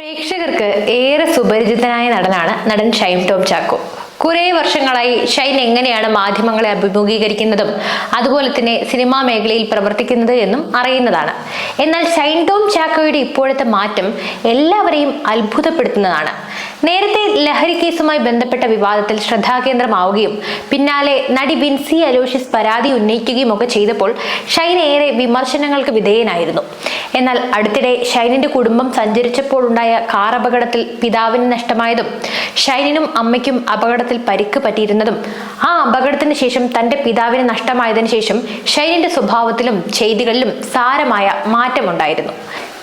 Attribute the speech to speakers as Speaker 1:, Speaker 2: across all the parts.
Speaker 1: പ്രേക്ഷകർക്ക് ഏറെ സുപരിചിതനായ നടനാണ് നടൻ ഷൈൻ ടോം ചാക്കോ. കുറെ വർഷങ്ങളായി ഷൈൻ എങ്ങനെയാണ് മാധ്യമങ്ങളെ അഭിമുഖീകരിക്കുന്നതും അതുപോലെ തന്നെ സിനിമാ മേഖലയിൽ പ്രവർത്തിക്കുന്നത് എന്നും അറിയുന്നതാണ്. എന്നാൽ ഷൈൻ ടോം ചാക്കോയുടെ ഇപ്പോഴത്തെ മാറ്റം എല്ലാവരെയും അത്ഭുതപ്പെടുത്തുന്നതാണ്. നേരത്തെ ലഹരി കേസുമായി ബന്ധപ്പെട്ട വിവാദത്തിൽ ശ്രദ്ധാകേന്ദ്രമാവുകയും പിന്നാലെ നടി വിൻസി അലോഷ്യസ് പരാതി ഉന്നയിക്കുകയും ഒക്കെ ചെയ്തപ്പോൾ ഷൈൻ ഏറെ വിമർശനങ്ങൾക്ക് വിധേയനായിരുന്നു. എന്നാൽ അടുത്തിടെ ഷൈനിന്റെ കുടുംബം സഞ്ചരിച്ചപ്പോൾ ഉണ്ടായ കാർ അപകടത്തിൽ പിതാവിന് നഷ്ടമായതും ഷൈനിനും അമ്മയ്ക്കും അപകടത്തിൽ പരിക്ക് പറ്റിയിരുന്നതും ആ അപകടത്തിന് ശേഷം തന്റെ പിതാവിന് നഷ്ടമായതിനു ശേഷം ഷൈനിന്റെ സ്വഭാവത്തിലും ചെയ്തികളിലും സാരമായ മാറ്റമുണ്ടായിരുന്നു.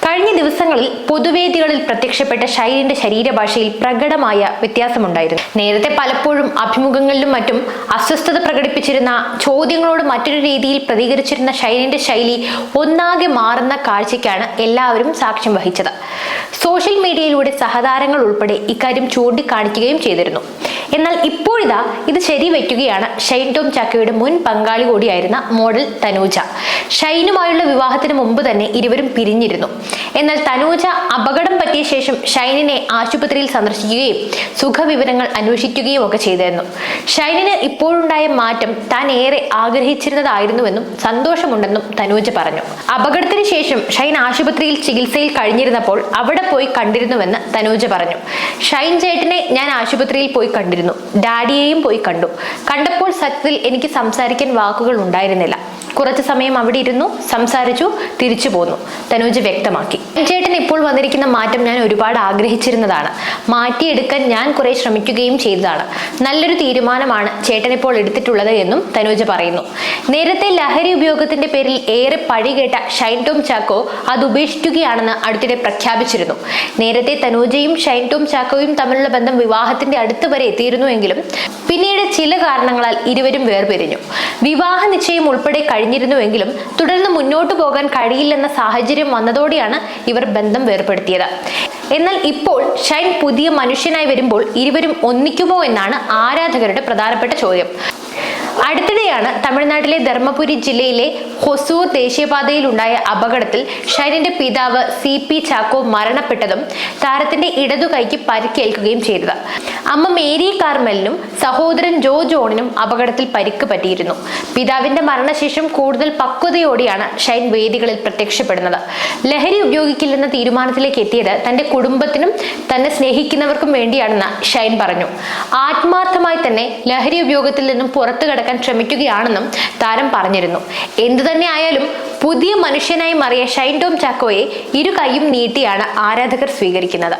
Speaker 1: കഴിഞ്ഞ ദിവസങ്ങളിൽ പൊതുവേദികളിൽ പ്രത്യക്ഷപ്പെട്ട ഷൈലിന്റെ ശരീരഭാഷയിൽ പ്രകടമായ വ്യത്യാസമുണ്ടായിരുന്നു. നേരത്തെ പലപ്പോഴും അഭിമുഖങ്ങളിലും മറ്റും അസ്വസ്ഥത പ്രകടിപ്പിച്ചിരുന്ന ചോദ്യങ്ങളോട് മറ്റൊരു രീതിയിൽ പ്രതികരിച്ചിരുന്ന ഷൈലിന്റെ ശൈലി ഒന്നാകെ മാറുന്ന കാഴ്ചയ്ക്കാണ് എല്ലാവരും സാക്ഷ്യം വഹിച്ചത്. സോഷ്യൽ മീഡിയയിലൂടെ സഹതാരങ്ങൾ ഉൾപ്പെടെ ഇക്കാര്യം ചൂണ്ടിക്കാണിക്കുകയും ചെയ്തിരുന്നു. എന്നാൽ ഇപ്പോഴിതാ ഇത് ശരിവയ്ക്കുകയാണ് ഷൈൻ ടോം ചാക്കോയുടെ മുൻ പങ്കാളി കൂടിയായിരുന്ന മോഡൽ തനൂജ. ഷൈനുമായുള്ള വിവാഹത്തിന് മുമ്പ് തന്നെ ഇരുവരും പിരിഞ്ഞിരുന്നു. എന്നാൽ തനൂജ അപകടം പറ്റിയ ശേഷം ഷൈനിനെ ആശുപത്രിയിൽ സന്ദർശിക്കുകയും സുഖവിവരങ്ങൾ അന്വേഷിക്കുകയും ഒക്കെ ചെയ്തിരുന്നു. ഷൈനിന് ഇപ്പോഴുണ്ടായ മാറ്റം താൻ ഏറെ ആഗ്രഹിച്ചിരുന്നതായിരുന്നുവെന്നും സന്തോഷമുണ്ടെന്നും തനൂജ പറഞ്ഞു. അപകടത്തിന് ശേഷം ഷൈൻ ആശുപത്രിയിൽ ചികിത്സയിൽ കഴിഞ്ഞിരുന്നപ്പോൾ അവിടെ പോയി കണ്ടിരുന്നുവെന്ന് തനൂജ പറഞ്ഞു. ഷൈൻ ചേട്ടനെ ഞാൻ ആശുപത്രിയിൽ പോയി കണ്ടിരുന്നു. ഡാഡിയെയും പോയി കണ്ടു. കണ്ടപ്പോൾ സത്യത്തിൽ എനിക്ക് സംസാരിക്കാൻ വാക്കുകൾ ഉണ്ടായിരുന്നില്ല. കുറച്ചു സമയം അവിടെ ഇരുന്നു സംസാരിച്ചു തിരിച്ചു പോന്നു. തനൂജ് വ്യക്തമാക്കി. ചേട്ടൻ ഇപ്പോൾ വന്നിരിക്കുന്ന മാറ്റം ഞാൻ ഒരുപാട് ആഗ്രഹിച്ചിരുന്നതാണ്. മാറ്റിയെടുക്കാൻ ഞാൻ കുറെ ശ്രമിക്കുകയും ചെയ്തതാണ്. നല്ലൊരു തീരുമാനമാണ് ചേട്ടൻ ഇപ്പോൾ എടുത്തിട്ടുള്ളത് എന്നും തനൂജ് പറയുന്നു. നേരത്തെ ലഹരി ഉപയോഗത്തിന്റെ പേരിൽ ഏറെ പഴി കേട്ട ഷൈൻ ടോം ചാക്കോ അത് ഉപേക്ഷിക്കുകയാണെന്ന് അടുത്തിടെ പ്രഖ്യാപിച്ചിരുന്നു. നേരത്തെ തനൂജയും ഷൈൻ ടോം ചാക്കോയും തമ്മിലുള്ള ബന്ധം വിവാഹത്തിന്റെ അടുത്ത് വരെ എത്തിയിരുന്നുവെങ്കിലും പിന്നീട് ചില കാരണങ്ങളാൽ ഇരുവരും വേർപിരിഞ്ഞു. വിവാഹ നിശ്ചയം ഉൾപ്പെടെ കഴിഞ്ഞിരുന്നുവെങ്കിലും തുടർന്ന് മുന്നോട്ടു പോകാൻ കഴിയില്ലെന്ന സാഹചര്യം വന്നതോടെയാണ് ഇവർ ബന്ധം വേർപ്പെടുത്തിയത്. എന്നാൽ ഇപ്പോൾ ഷൈൻ പുതിയ മനുഷ്യനായി വരുമ്പോൾ ഇരുവരും ഒന്നിക്കുമോ എന്നാണ് ആരാധകരുടെ പ്രധാനപ്പെട്ട ചോദ്യം. അടുത്തിടെയാണ് തമിഴ്നാട്ടിലെ ധർമ്മപുരി ജില്ലയിലെ ഹൊസൂർ ദേശീയപാതയിൽ ഉണ്ടായ അപകടത്തിൽ ഷൈനിന്റെ പിതാവ് സി പി ചാക്കോ മരണപ്പെട്ടതും താരത്തിന്റെ ഇടതുകൈക്ക് പരിക്കേൽക്കുകയും ചെയ്തത്. അമ്മ മേരി കാർമലിനും സഹോദരൻ ജോ ജോണിനും അപകടത്തിൽ പരിക്ക് പറ്റിയിരുന്നു. പിതാവിന്റെ മരണശേഷം കൂടുതൽ പക്വതയോടെയാണ് ഷൈൻ വേദികളിൽ പ്രത്യക്ഷപ്പെടുന്നത്. ലഹരി ഉപയോഗിക്കില്ലെന്ന തീരുമാനത്തിലേക്ക് എത്തിയത് തന്റെ കുടുംബത്തിനും തന്നെ സ്നേഹിക്കുന്നവർക്കും വേണ്ടിയാണെന്ന് ഷൈൻ പറഞ്ഞു. ആത്മാർത്ഥമായി തന്നെ ലഹരി ഉപയോഗത്തിൽ നിന്നും പുറത്തു കടക്കാൻ ശ്രമിക്കുകയാണെന്നും താരം പറഞ്ഞിരുന്നു. എന്തു തന്നെ ആയാലും പുതിയ മനുഷ്യനായി മറിയ ഷൈൻ ടോം ചാക്കോയെ ഇരു കൈയും നീട്ടിയാണ് ആരാധകർ സ്വീകരിക്കുന്നത്.